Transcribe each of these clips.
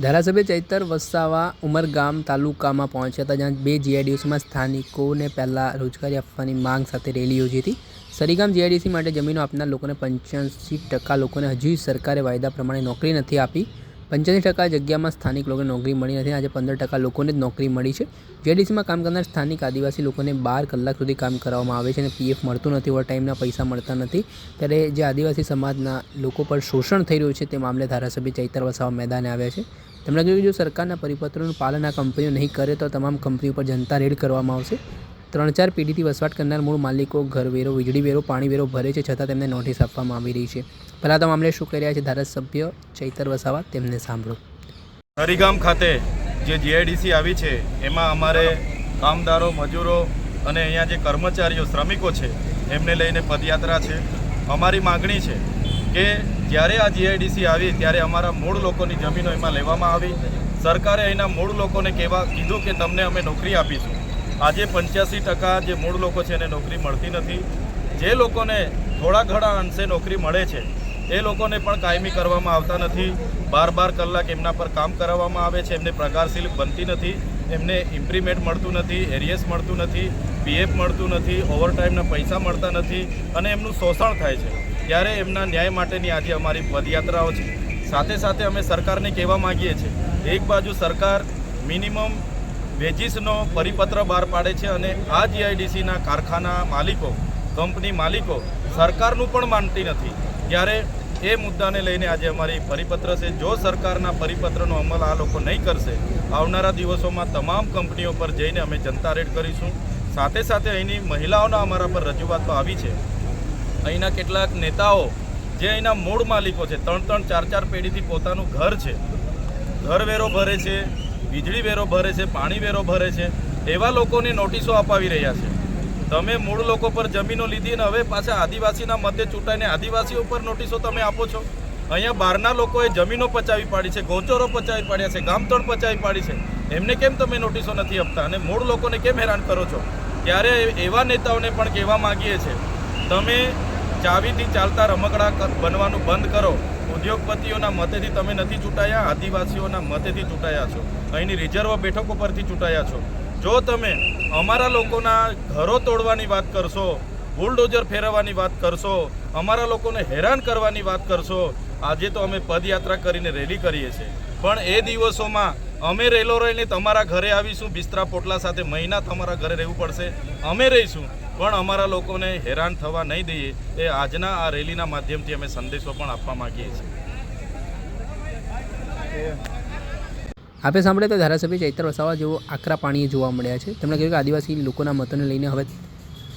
ધારાસભ્ય ચૈતર વસાવા ઉમરગામ તાલુકામાં પહોંચ્યા હતા, જ્યાં બે જીઆઈડીસીમાં સ્થાનિકોને પહેલાં રોજગારી આપવાની માંગ સાથે રેલી યોજી હતી. સરીગામ જીઆઈડીસી માટે જમીનો આપનાર લોકોને પંચ્યાસી ટકા લોકોને હજી સરકારે વાયદા પ્રમાણે નોકરી નથી આપી. પંચ્યાસી ટકા જગ્યામાં સ્થાનિક લોકોને નોકરી મળી નથી. આજે પંદર ટકા લોકોને જ નોકરી મળી છે. જીઆઈડીસીમાં કામ કરનાર સ્થાનિક આદિવાસી લોકોને બાર કલાક સુધી કામ કરવામાં આવે છે અને પીએફ મળતું નથી ઓવર ટાઈમના પૈસા મળતા નથી. ત્યારે જે આદિવાસી સમાજના લોકો પર શોષણ થઈ રહ્યું છે, તે મામલે ધારાસભ્ય ચૈતર વસાવા મેદાને આવ્યા છે. તેમણે કહ્યું, જો સરકારના પરિપત્રોનું પાલન આ કંપનીઓ નહીં કરે, તો તમામ કંપનીઓ પર જનતા રેડ કરવામાં આવશે. ત્રણ ચાર પેઢીથી વસવાટ કરનાર મૂળ માલિકો ઘરવેરો વીજળી વેરો પાણી વેરો ભરે છે, છતાં તેમને નોટિસ આપવામાં આવી રહી છે. પહેલાં તો મામલે શું કરી રહ્યા છે ધારાસભ્ય ચૈતર વસાવા? તેમને સાંભળો. હરિગામ ખાતે જે જીઆઈડીસી આવી છે, એમાં અમારે કામદારો, મજૂરો અને અહીંયા જે કર્મચારીઓ, શ્રમિકો છે, એમને લઈને પદયાત્રા છે. અમારી માગણી છે કે જ્યારે આ જીઆઈડીસી આવી, ત્યારે અમારા મૂળ લોકોની જમીનો એમાં લેવામાં આવી. સરકારે અહીંના મૂળ લોકોને કહેવા, કીધું કે તમને અમે નોકરી આપીશું. આજે પંચ્યાસી ટકા જે મૂળ લોકો છે એને નોકરી મળતી નથી. જે લોકોને થોડા ઘણા અંશે નોકરી મળે છે એ લોકોને પણ કાયમી કરવામાં આવતા નથી. બાર બાર કલાક એમના પર કામ કરાવવામાં આવે છે. એમને પ્રકારશીલ બનતી નથી. એમને ઇમ્પ્રીમેન્ટ મળતું નથી એરિયસ મળતું નથી પીએફ મળતું નથી ઓવરટાઈમના પૈસા મળતા નથી અને એમનું શોષણ થાય છે. ત્યારે એમના ન્યાય માટેની આજે અમારી પદયાત્રાઓ છે. સાથે સાથે અમે સરકારને કહેવા માગીએ છીએ, એક બાજુ સરકાર મિનિમમ વેજીસનો પરિપત્ર બહાર પાડે છે અને આ જીઆઈડીસીના કારખાના માલિકો કંપની માલિકો સરકારનું પણ માનતી નથી. ત્યારે એ મુદ્દાને લઈને આજે અમારી પરિપત્ર છે. જો સરકારના પરિપત્રનો અમલ આ લોકો નહીં કરશે, આવનારા દિવસોમાં તમામ કંપનીઓ પર જઈને અમે જનતા રેડ કરીશું. સાથે સાથે અહીંની મહિલાઓના અમારા પર રજૂઆતો આવી છે. અહીંના કેટલાક નેતાઓ, જે અહીંના મૂળ માલિકો છે, ત્રણ ત્રણ ચાર ચાર પેઢીથી પોતાનું ઘર છે. ઘર વેરો ભરે છે, વીજળી વેરો ભરે છે, પાણી વેરો ભરે છે. એવા લોકોને નોટિસો અપાવી રહ્યા છે. તમે મૂળ લોકો પર જમીનો લીધી અને હવે પાછા આદિવાસીના મતે ચૂંટાઈને આદિવાસીઓ પર નોટિસો તમે આપો છો? અહીંયા બહારના લોકોએ જમીનો પચાવી પાડી છે, ગોચરો પચાવી પાડ્યા છે ગામતળ પચાવી પાડી છે. એમને કેમ તમે નોટિસો નથી આપતા? અને મૂળ લોકોને કેમ હેરાન કરો છો? ત્યારે એવા નેતાઓને પણ કહેવા માગીએ છીએ, તમે ચાવીથી ચાલતા રમકડા બનવાનું બંધ કરો. ઉદ્યોગપતિઓના મતેથી તમે નથી ચૂંટાયા, આદિવાસીઓના મતેથી ચૂંટાયા છો. અહીંની રિઝર્વ બેઠકો પરથી ચૂંટાયા છો. જો તમે અમારા લોકોના ઘરો તોડવાની વાત કરશો, બુલડોઝર ફેરવવાની વાત કરશો, અમારા લોકોને હેરાન કરવાની વાત કરશો, આજે તો અમે પદયાત્રા કરીને રેલી કરીએ છીએ. પણ એ દિવસોમાં અમે રેલો રહીને તમારા ઘરે આવીશું, બિસ્તરા પોટલા સાથે મહિના તમારા ઘરે રહેવું પડશે, અમે રહીશું. પણ અમારા લોકોને હેરાન થવા નહીં દઈએ, એ આજના આ રેલીના માધ્યમથી અમે સંદેશો પણ આપવા માંગીએ છીએ. આપે સાંભળે તો ધારાસભ્ય ચૈત્ર વસાવા જેઓ આકરા પાણીએ જોવા મળ્યા છે. તેમણે કહ્યું કે આદિવાસી લોકોના મતોને લઈને હવે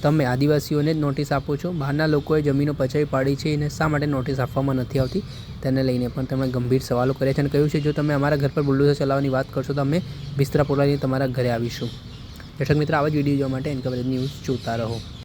તમે આદિવાસીઓને જ નોટિસ આપો છો. બહારના લોકોએ જમીનો પચાવી પાડી છે અને શા માટે નોટિસ આપવામાં નથી આવતી? તેને લઈને પણ તેમણે ગંભીર સવાલો કર્યા છે અને કહ્યું છે, જો તમે અમારા ઘર પર બુલડોઝર ચલાવવાની વાત કરશો, તો અમે બિસ્તરા પોલાવીને તમારા ઘરે આવીશું. દર્શક મિત્ર, આવા જ વીડિયો જોવા માટે એન્કવરેજ ન્યૂઝ જોતા રહો.